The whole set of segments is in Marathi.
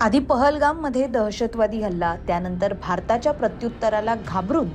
आधी पहलगाममध्ये दहशतवादी हल्ला त्यानंतर भारताच्या प्रत्युत्तराला घाबरून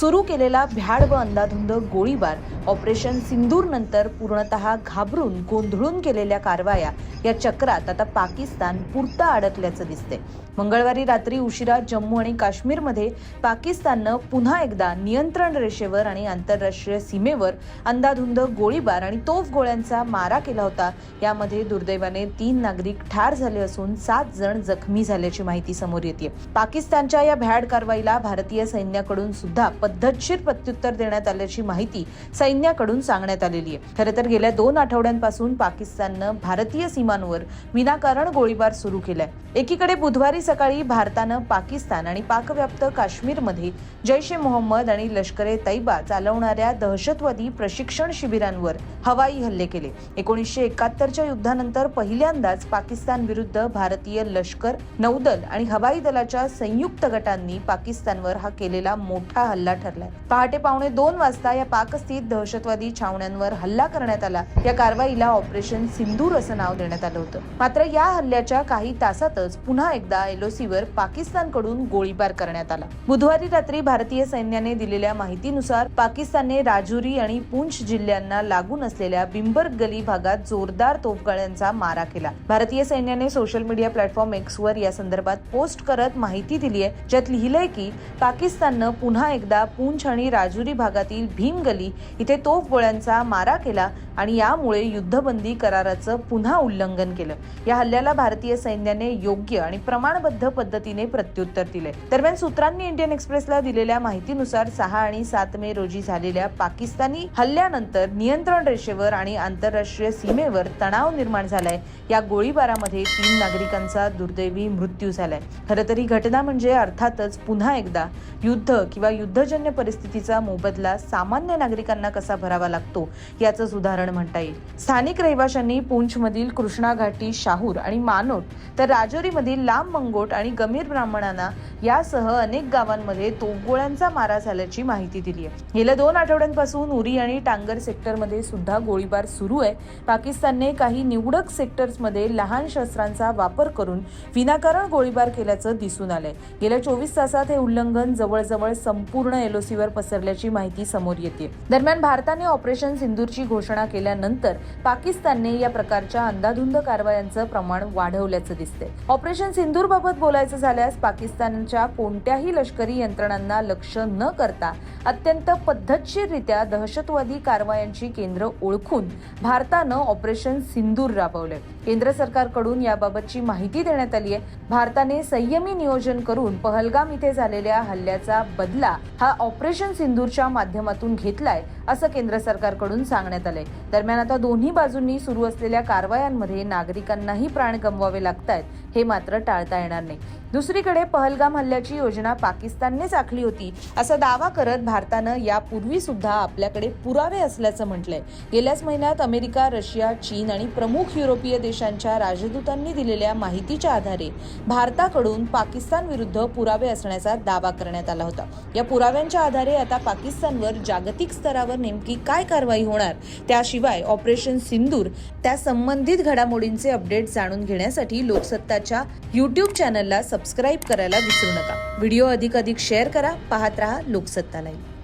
सुरू केलेला भ्याड व अंदाधुंद गोळीबार ऑपरेशन सिंदूर नंतर पूर्णतः घाबरून गोंधळून केलेल्या कारवाया या चक्रात आता पाकिस्तान पुरता अडकल्याचं दिसते मंगळवारी रात्री उशिरा जम्मू आणि काश्मीरमध्ये पाकिस्ताननं पुन्हा एकदा नियंत्रण रेषेवर आणि आंतरराष्ट्रीय सीमेवर अंदाधुंद गोळीबार आणि तोफ गोळ्यांचा मारा केला होता. यामध्ये दुर्दैवाने तीन नागरिक ठार झाले असून सात जण जखमी झाल्याची माहिती समोर येते पाकिस्तानच्या या भ्याड कारवाईला भारतीय सैन्याकडून सुद्धा पद्धतशीर प्रत्युत्तर देण्यात आल्याची माहिती सैन्याकडून सांगण्यात आलेली आहे. खरं तर गेल्या दोन आठवड्यांपासून पाकिस्ताननं भारतीय सीमांवर विनाकारण गोळीबार सुरू केलाय. एकीकडे बुधवारी सकाळी भारतानं पाकिस्तान आणि पाकव्याप्त काश्मीरमध्ये जैश ए मोहम्मद आणि लष्कर ए तैबा चालवणाऱ्या दहशतवादी प्रशिक्षण शिबिरांवर हवाई हल्ले केले. एकोणीसशे एकाहत्तरच्या युद्धानंतर पहिल्यांदाच पाकिस्तान विरुद्ध भारतीय लष्कर नौदल आणि हवाई दलाच्या संयुक्त गटांनी पाकिस्तानवर हा केलेला मोठा हल्ला ठरलाय. पहाटे पावणे दोन वाजता या पाकस्थित दहशतवादी छावण्यांवर हल्ला करण्यात आला. या कारवाईला ऑपरेशन सिंदूर असं नाव देण्यात आलं होतं. मात्र या हल्ल्याच्या काही तासातच पुन्हा एकदा एलओसीवर पाकिस्तानकडून गोळीबार करण्यात आला. बुधवारी रात्री भारतीय सैन्याने दिलेल्या माहितीनुसार पाकिस्तानने राजुरी आणि पूंछ जिल्ह्यांना लागून असलेल्या बिंबर्ग गली भागात जोरदार तोफगाळ्यांचा मारा केला. भारतीय सैन्याने सोशल मीडिया प्लॅटफॉर्म एक्सवर या संदर्भात पोस्ट करत माहिती दिली आहे ज्यात लिहिलंय की पाकिस्ताननं पुन्हा एकदा पूंछ आणि राजुरी भागातील भीम गली इथे तोफ गोळ्यांचा मारा केला आणि यामुळे युद्धबंदी कराराचं पुन्हा उल्लंघन केलं. या हल्ल्याला भारतीय सैन्याने योग्य आणि प्रमाणबद्ध पद्धतीने प्रत्युत्तर दिले दरम्यान सूत्रांनी इंडियन एक्सप्रेसला दिलेल्या माहितीनुसार सहा आणि सात मे रोजी झालेल्या पाकिस्तानी हल्ल्यानंतर नियंत्रण रेषेवर आणि आंतरराष्ट्रीय सीमेवर तणाव निर्माण झालाय. या गोळीबारामध्ये तीन नागरिकांचा दुर्दैवी मृत्यू झालाय. खरं तर ही घटना म्हणजे अर्थातच पुन्हा एकदा युद्ध किंवा युद्धजन्य परिस्थितीचा मोबदला सामान्य नागरिकांना कसा भरावा लागतो याचंच उदाहरण म्हणता येईल. स्थानिक रहिवाशांनी पूंछमधील कृष्णा घाटी शाहूर आणि मानोट तर राजौरीमधील लांब मंगोट आणि गंभीर ब्राह्मणांना यासह अनेक गावांमध्ये तोफगोळ्यांचा मारा झाल्याची माहिती दिली आहे. गेल्या दोन आठवड्यांपासून उरी आणि टांगर सेक्टरमध्ये सुद्धा गोळीबार सुरू आहे. पाकिस्तानने काही निवडक सेक्टर्समध्ये लहान शस्त्रांचा वापर करून विनाकारण गोळीबार केल्याचं दिसून आलंय. गेल्या चोवीस तासात हे उल्लंघन जवळजवळ संपूर्ण एलओसीवर पसरल्याची माहिती समोर येते. दरम्यान भारताने ऑपरेशन सिंदूरची घोषणा केल्यानंतर पाकिस्तानने या प्रकारच्या अंदाधुंद कारवायांचं प्रमाण वाढवल्याचं दिसते ऑपरेशन सिंदूरबाबत बोलायचं झाल्यास पाकिस्तानच्या कोणत्याही लष्करी यंत्रणांना लक्ष न करता अत्यंत पद्धतशीररित्या दहशतवादी कारवायांची केंद्र ओळखून भारतानं ऑपरेशन सिंदूर राबवलंय. केंद्र सरकारकडून याबाबतची माहिती देण्यात आली आहे. भारताने संयमी नियोजन करून पहलगाम इथे झालेल्या हल्ल्याचा बदला हा ऑपरेशन सिंदूरच्या माध्यमातून घेतलाय असं केंद्र सरकारकडून सांगण्यात आलंय. दरम्यान आता दोन्ही बाजूंनी सुरू असलेल्या कारवायांमध्ये नागरिकांनाही प्राण गमवावे आहेत हे मात्र टाळता येणार नाही. दुसरीकडे पहलगाम हल्ल्याची योजना पाकिस्ताननेच आखली होती. असा दावा करत भारतानं यापूर्वी सुद्धा आपल्याकडे पुरावे असल्याचं म्हटलंय. गेल्याच महिन्यात अमेरिका रशिया चीन आणि प्रमुख युरोपीय देशांच्या राजदूतांनी दिलेल्या माहितीच्या आधारे भारताकडून पाकिस्तान विरुद्ध पुरावे असण्याचा दावा करण्यात आला होता. या पुराव्यांच्या आधारे आता पाकिस्तानवर जागतिक स्तरावर नेमकी काय कारवाई होणार त्याशिवाय ऑपरेशन सिंदूर त्या संबंधित घडामोडींचे अपडेट जाणून घेण्यासाठी लोकसत्ताच्या युट्यूब चॅनलला सबस्क्राईब करायला विसरू नका. व्हिडिओ अधिक अधिक शेअर करा पाहत रहा लोकसत्ता लाईव्ह